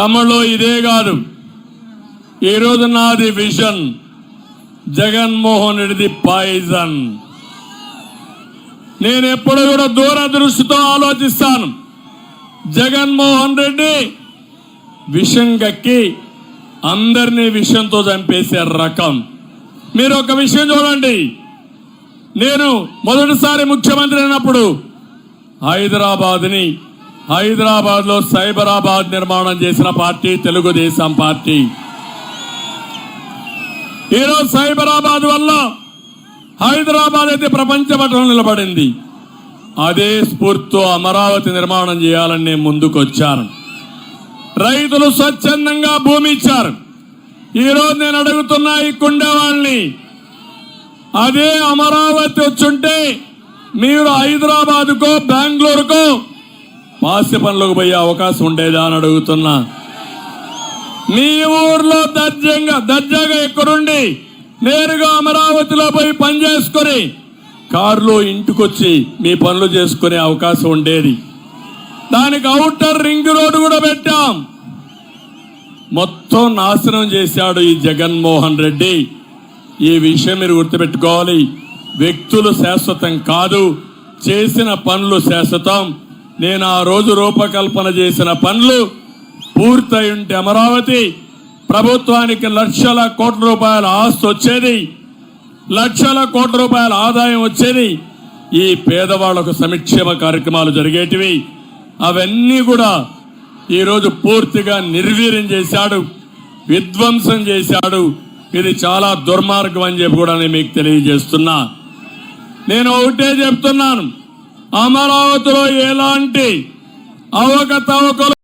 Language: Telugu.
తమలో ఇదే కాదు. ఈరోజు నాది విజన్. జగన్మోహన్ రెడ్డిది పాయిజన్. నేను ఎప్పుడు కూడా దూరదృష్టితో ఆలోచిస్తాను. జగన్మోహన్ రెడ్డి విషం కక్కి అందరినీ విషయంతో చంపేసే రకం. మీరు ఒక విషయం చూడండి. నేను మొదటిసారి ముఖ్యమంత్రి అయినప్పుడు హైదరాబాద్ని హైదరాబాద్లో సైబరాబాద్ నిర్మాణం చేసిన పార్టీ తెలుగుదేశం పార్టీ. ఈరోజు సైబరాబాద్ వల్ల హైదరాబాద్ అయితే ప్రపంచ పటంలో నిలబడింది. అదే స్ఫూర్తితో అమరావతి నిర్మాణం చేయాలని నేను ముందుకొచ్చాను. రైతులు స్వచ్ఛందంగా భూమి ఇచ్చారు. ఈరోజు నేను అడుగుతున్నా ఈ కుండేవాళ్ళని అదే అమరావతి వచ్చుంటే మీరు హైదరాబాద్కో బెంగళూరు మాస్య పనులకు పోయే అవకాశం ఉండేదా అని అడుగుతున్నా. మీ ఊర్లో దర్జంగా దర్జాగా ఎక్కడుండి? నేరుగా అమరావతిలో పోయి పని చేసుకొని కారులో ఇంటికొచ్చి మీ పనులు చేసుకునే అవకాశం ఉండేది. దానికి అవుటర్ రింగ్ రోడ్డు కూడా పెట్టాం. మొత్తం నాశనం చేశాడు ఈ జగన్మోహన్ రెడ్డి. ఈ విషయం మీరు గుర్తుపెట్టుకోవాలి. వ్యక్తులు శాశ్వతం కాదు చేసిన పనులు శాశ్వతం. నేను ఆ రోజు రూపకల్పన చేసిన పనులు పూర్తయి ఉంటే అమరావతి ప్రభుత్వానికి లక్షల కోట్ల రూపాయల ఆస్తి వచ్చేది. లక్షల కోట్ల రూపాయల ఆదాయం వచ్చేది. ఈ పేదవాళ్ళకు సంక్షేమ కార్యక్రమాలు జరిగేటివి. అవన్నీ కూడా ఈరోజు పూర్తిగా నిర్వీర్యం చేశాడు. విధ్వంసం చేశాడు. ఇది చాలా దుర్మార్గం అని చెప్పి కూడా నేను మీకు తెలియజేస్తున్నా. నేను ఒకటే చెప్తున్నాను. అమరావతిలో ఎలాంటి అవకతవకలు